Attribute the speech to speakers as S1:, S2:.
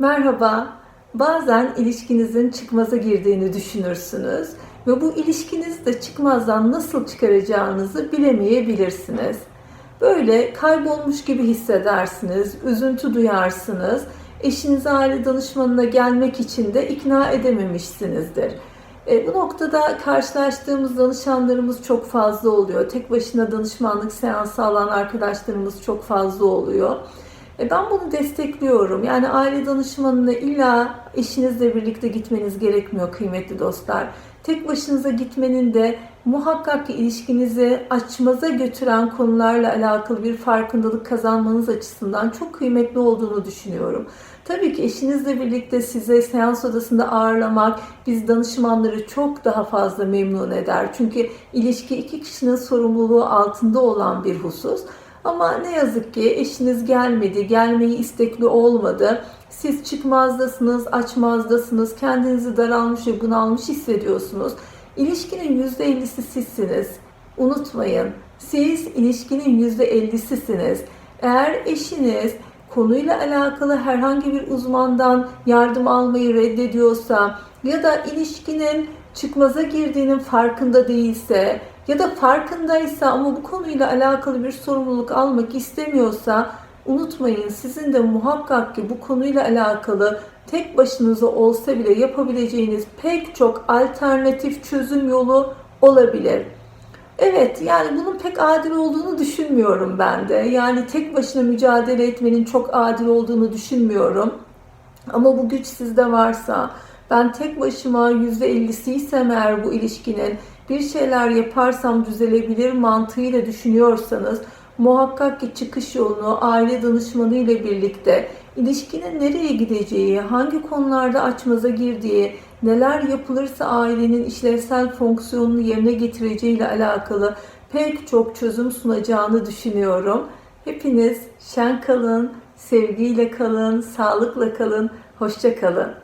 S1: Merhaba. Bazen ilişkinizin çıkmaza girdiğini düşünürsünüz ve bu ilişkinizde çıkmazdan nasıl çıkaracağınızı bilemeyebilirsiniz. Böyle kaybolmuş gibi hissedersiniz, üzüntü duyarsınız. Eşinize aile danışmanına gelmek için de ikna edememişsinizdir. E, bu noktada karşılaştığımız danışanlarımız çok fazla oluyor. Tek başına danışmanlık seansı alan arkadaşlarımız çok fazla oluyor. E, ben bunu destekliyorum. Yani aile danışmanına illa eşinizle birlikte gitmeniz gerekmiyor kıymetli dostlar. Tek başınıza gitmenin de muhakkak ki ilişkinizi açmaza götüren konularla alakalı bir farkındalık kazanmanız açısından çok kıymetli olduğunu düşünüyorum. Tabii ki eşinizle birlikte size seans odasında ağırlamak biz danışmanları çok daha fazla memnun eder. Çünkü ilişki iki kişinin sorumluluğu altında olan bir husus. Ama ne yazık ki eşiniz gelmedi, gelmeyi istekli olmadı. Siz çıkmazdasınız, açmazdasınız, kendinizi daralmış ve bunalmış hissediyorsunuz. İlişkinin %50'si sizsiniz. Unutmayın, siz ilişkinin %50'sisiniz. Eğer eşiniz konuyla alakalı herhangi bir uzmandan yardım almayı reddediyorsa ya da ilişkinin çıkmaza girdiğinin farkında değilse ya da farkındaysa ama bu konuyla alakalı bir sorumluluk almak istemiyorsa unutmayın sizin de muhakkak ki bu konuyla alakalı tek başınıza olsa bile yapabileceğiniz pek çok alternatif çözüm yolu olabilir. Evet yani bunun pek adil olduğunu düşünmüyorum ben de. Yani tek başına mücadele etmenin çok adil olduğunu düşünmüyorum. Ama bu güç sizde varsa ben tek başıma %50'siysem eğer bu ilişkinin bir şeyler yaparsam düzelebilir mantığıyla düşünüyorsanız muhakkak ki çıkış yolunu aile danışmanı ile birlikte ilişkinin nereye gideceği, hangi konularda açmaza girdiği, neler yapılırsa ailenin işlevsel fonksiyonunu yerine getireceği ile alakalı pek çok çözüm sunacağını düşünüyorum. Hepiniz şen kalın, sevgiyle kalın, sağlıkla kalın, hoşça kalın.